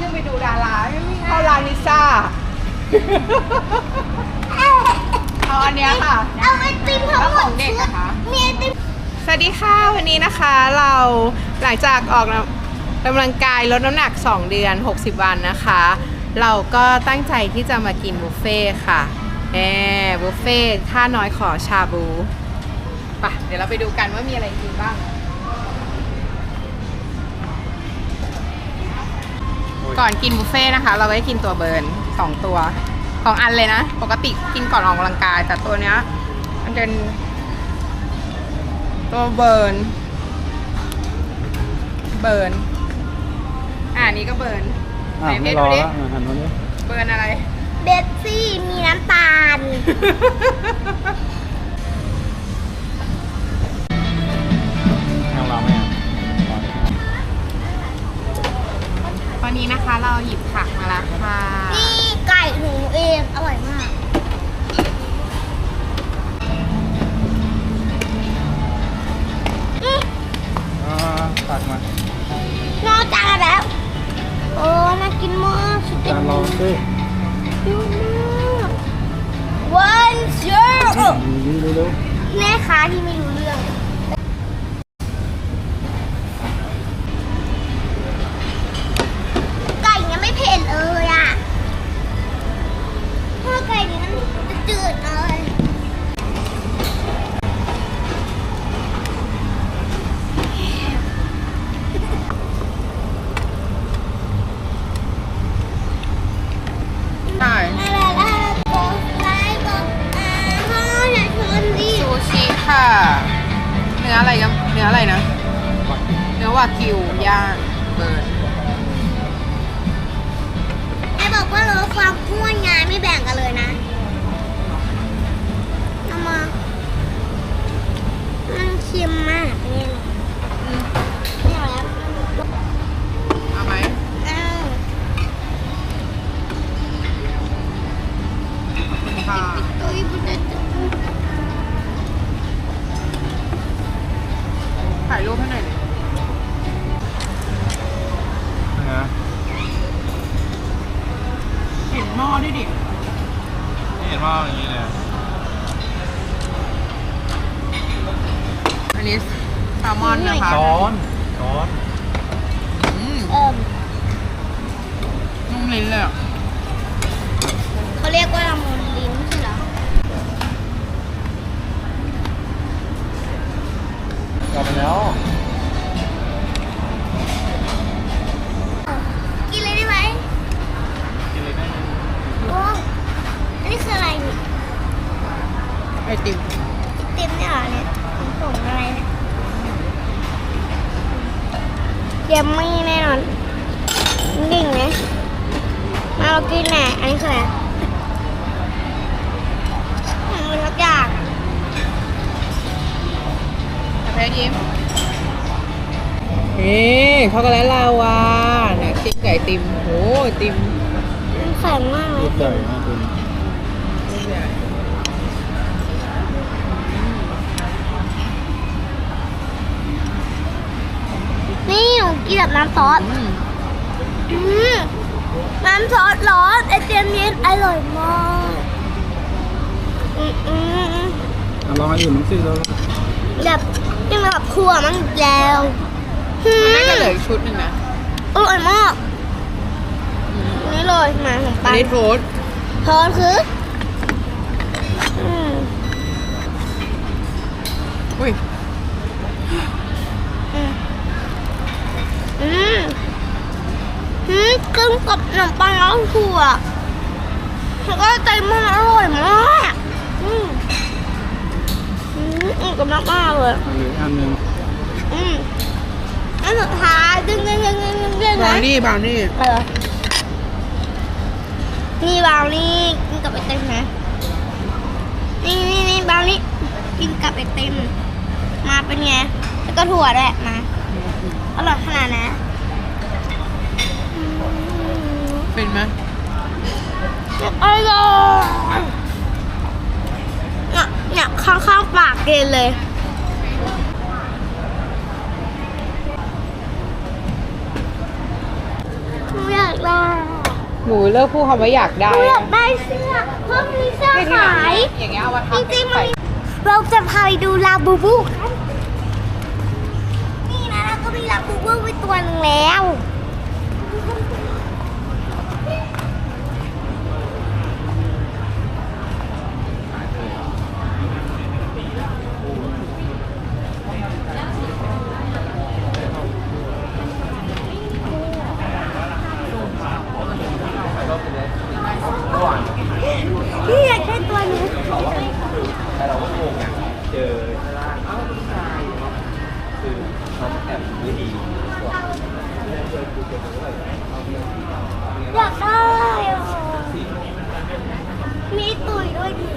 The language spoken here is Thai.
ขึ้นไปดูดาราเข้าร้านลิซ่า เอาอันเนี้ยค่ะ เอาไอติมทั้งหมแล้วขดองเด็กอะคะ มีไอติม สวัสดีค่ะวันนี้นะคะเราหลังจากออกกำลังกายลดน้ำหนัก 2 เดือน 60 วันนะคะ เราก็ตั้งใจที่จะมากินบุฟเฟ่ต์ค่ะแหมบุฟเฟ่ต์ค่าน้อยขอชาบู ไปะเดี๋ยวเราไปดูกันว่ามีอะไรกินบ้าง ก่อนกินบุฟเฟ่ต์นะคะ เราก็จะกินตัวเบิร์นสองตัวสองอันเลยนะ ปกติกินก่อนออกกำลังกาย แต่ตัวเนี้ยมันเป็น ตัวเบิร์น เบิร์น อ่านี้ก็เบิร์นอะไหนเพไม่ชรรดูอดิแล้วอะหันมาดิเบิร์นอะไร เบปซี่มีน้ำตาล เร็วแม่ค้าที่ไม่รู้ ออะไรกันเนื้ออะไรนะ เนื้อวากิวย่างเบิร์นไอ้บอกว่าลดความอ้วนไงไม่แบ่งกันเลยนะเอามามันเค็มมากเนี่ยไม่เอาแล้วเอาไหมเอาค่ะ ตัวอีบุตร นี่เห็นว่าอย่างนี้เลยอันนี้แซลมอนนะคะช้อนช้อนอืมเอิ่มนุ่มลิ้นเลยอะเขาเรียกว่าละมุนลิ้นใช่เหรอกลับมาแล้ว กินเลยได้ไหม กินเลยได้ไหม โอ้อันนี้คืออะไรนี่ ไอติมเต็มเนี่ยเหรอเนี่ยมันส่งอะไรเนี่ยเดี๋ยวไม่แน่นอนดิ่งไหมมาเรากินแหละอันนี้คืออะไรมันเป็นทุกอย่างแพ้ยิ้มนี่ช็อกโกแลตลาวาเนี่ยกินไก่ติมโอ้ไอติมมันแข็งมากเลลูยกใหญ่มากคุณลู กใหญ่นี่หนูกินแบบน้ำซอสอืมอืมน้ำซอสร้อนไอเตียมเย็นอร่อยมากอืมอืมอืมอะลองอันอื่นมั้งสิแล้วแบบยังแบบครัวมันอีกแล้วอืมันน่าจะเหลืออีกชุดหนึ่งนะอร่อยมาก นี่เลยมาขนมอัปันงนี้โทสต์ทอดคืออื นมปังแล้วถั่วแล้วก็ใจมันอร่อยมากอืมอืมอืมกับน้ำมากเลยอันเหลืออันหนึ่งอืมอันสุดท้ายดึงดึงดึงดึงดึงดึงบรานะวนี่บราวนี่เออนี่บราวนี่กินกับไอติมนะนี่นี่นี่บราวนี่กินกับไอติมมาเป็นไงแล้วก็ถั่วด้วยมาอร่อยขนาดนะ ป็นไหมอร่อยเนี่ยข้างข้างปากเกนเลย อยากได้หนูเลิกพูดคำว่าอยากได้ได้เสื้อเพราะมีเสื้อขายจริงๆมันเราจะพาไปดูลาบูบูกันนี่นะแล้วก็มีลาบูบูไปตัวนึงแล้ว เขาแอบไม่ดีอยากได้มีตุ๋ยด้วยดี